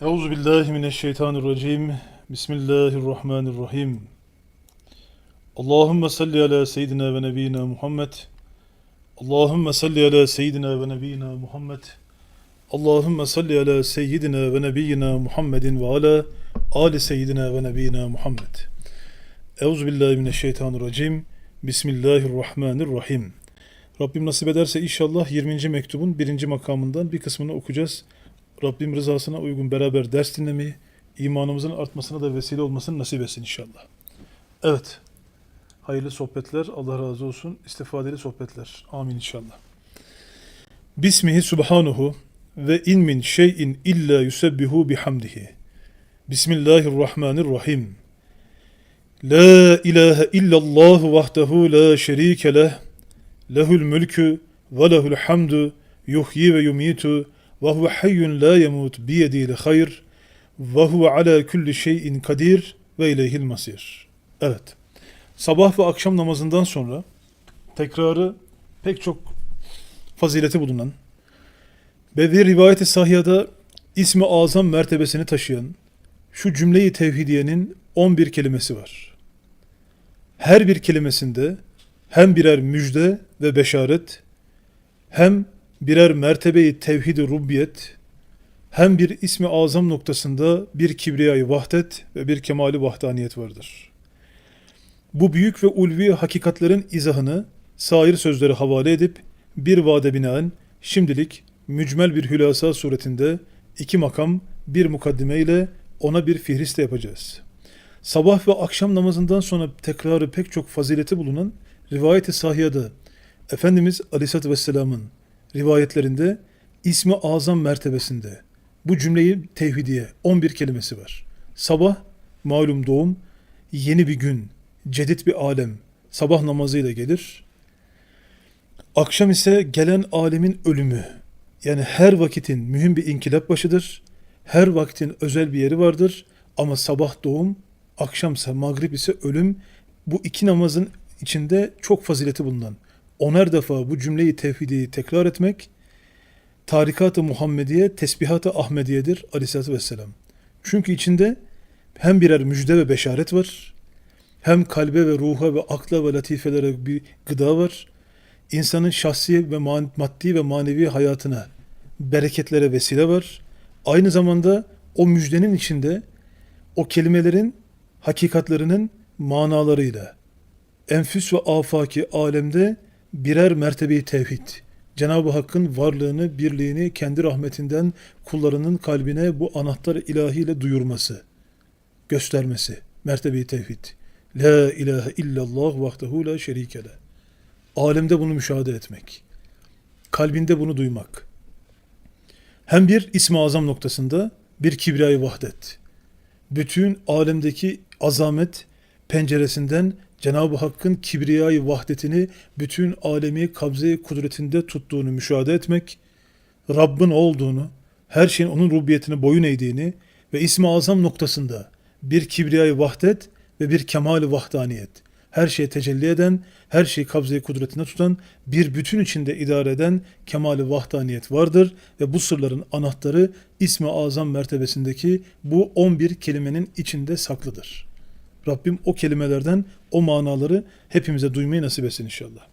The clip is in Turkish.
Euzu billahi mineşşeytanirracim. Bismillahirrahmanirrahim. Allahumme salli ala seyyidina ve nebiyina Muhammed. Allahumme salli ala seyyidina ve nebiyina Muhammed. Allahumme salli ala seyyidina ve nebiyina Muhammedin ve ala ali seyyidina ve nebiyina Muhammed. Euzu billahi mineşşeytanirracim. Bismillahirrahmanirrahim. Rabbim nasip ederse inşallah 20. mektubun birinci makamından bir kısmını okuyacağız. Rabbim rızasına uygun beraber ders dinlemeyi, imanımızın artmasına da vesile olmasını nasip etsin inşallah. Evet, hayırlı sohbetler, Allah razı olsun, istifadeli sohbetler. Amin inşallah. Bismihi subhanuhu ve in min şeyin illa yusebbihu bihamdihi. Bismillahirrahmanirrahim. La ilahe illallah vahdehu la şerike leh. Lehül mülkü ve lehül hamdu yuhyi ve yumitu ve huve hayyun la yemut biyediyle hayr ve huve ala kulli şeyin kadir ve ileyhil masir. Evet. Sabah ve akşam namazından sonra tekrarı pek çok fazileti bulunan ve bir rivayet-i sahiyada ismi azam mertebesini taşıyan şu cümleyi tevhidiyenin 11 kelimesi var. Her bir kelimesinde hem birer müjde ve beşaret, hem birer mertebeyi tevhid-i rubbiyet, hem bir ismi azam noktasında bir kibriyayı vahdet ve bir kemali vahdaniyet vardır. Bu büyük ve ulvi hakikatlerin izahını sair sözleri havale edip bir vade binaen şimdilik mücmel bir hülasa suretinde iki makam bir mukaddime ile ona bir fihriste yapacağız. Sabah ve akşam namazından sonra tekrarı pek çok fazileti bulunan rivayet-i sahiyada Efendimiz Aleyhisselatü Vesselam'ın rivayetlerinde ismi azam mertebesinde bu cümleyi tevhidiye 11 kelimesi var. Sabah malum doğum, yeni bir gün, cedid bir alem sabah namazıyla gelir. Akşam ise gelen alemin ölümü. Yani her vakitin mühim bir inkılap başıdır. Her vaktin özel bir yeri vardır. Ama sabah doğum, akşamsa mağrib ise ölüm. Bu iki namazın içinde çok fazileti bulunan onar defa bu cümleyi tevhidi tekrar etmek tarikat-ı Muhammediye, tesbihat-ı Ahmediye'dir aleyhissalatü vesselam. Çünkü içinde hem birer müjde ve beşaret var, hem kalbe ve ruha ve akla ve latifelere bir gıda var, insanın şahsi ve maddi ve manevi hayatına bereketlere vesile var. Aynı zamanda o müjdenin içinde o kelimelerin hakikatlerinin manalarıyla enfüs ve afaki alemde birer mertebeyi tevhid. Cenab-ı Hakk'ın varlığını, birliğini kendi rahmetinden kullarının kalbine bu anahtar ilahiyle duyurması, göstermesi, mertebeyi tevhid. La ilahe illallah vahdehu la şerike le. Alemde bunu müşahede etmek. Kalbinde bunu duymak. Hem bir ismi azam noktasında bir kibriyayı vahdet. Bütün alemdeki azamet penceresinden Cenab-ı Hakk'ın kibriyayı vahdetini bütün alemi kabze kudretinde tuttuğunu müşahede etmek, Rabbin olduğunu, her şeyin onun rububiyetine boyun eğdiğini ve ismi azam noktasında bir kibriyayı vahdet ve bir kemali vahdaniyet, her şeye tecelli eden, her şeyi kabze kudretinde tutan, bir bütün içinde idare eden kemali vahdaniyet vardır ve bu sırların anahtarı ismi azam mertebesindeki bu 11 kelimenin içinde saklıdır. Rabbim o kelimelerden o manaları hepimize duymayı nasip etsin inşallah.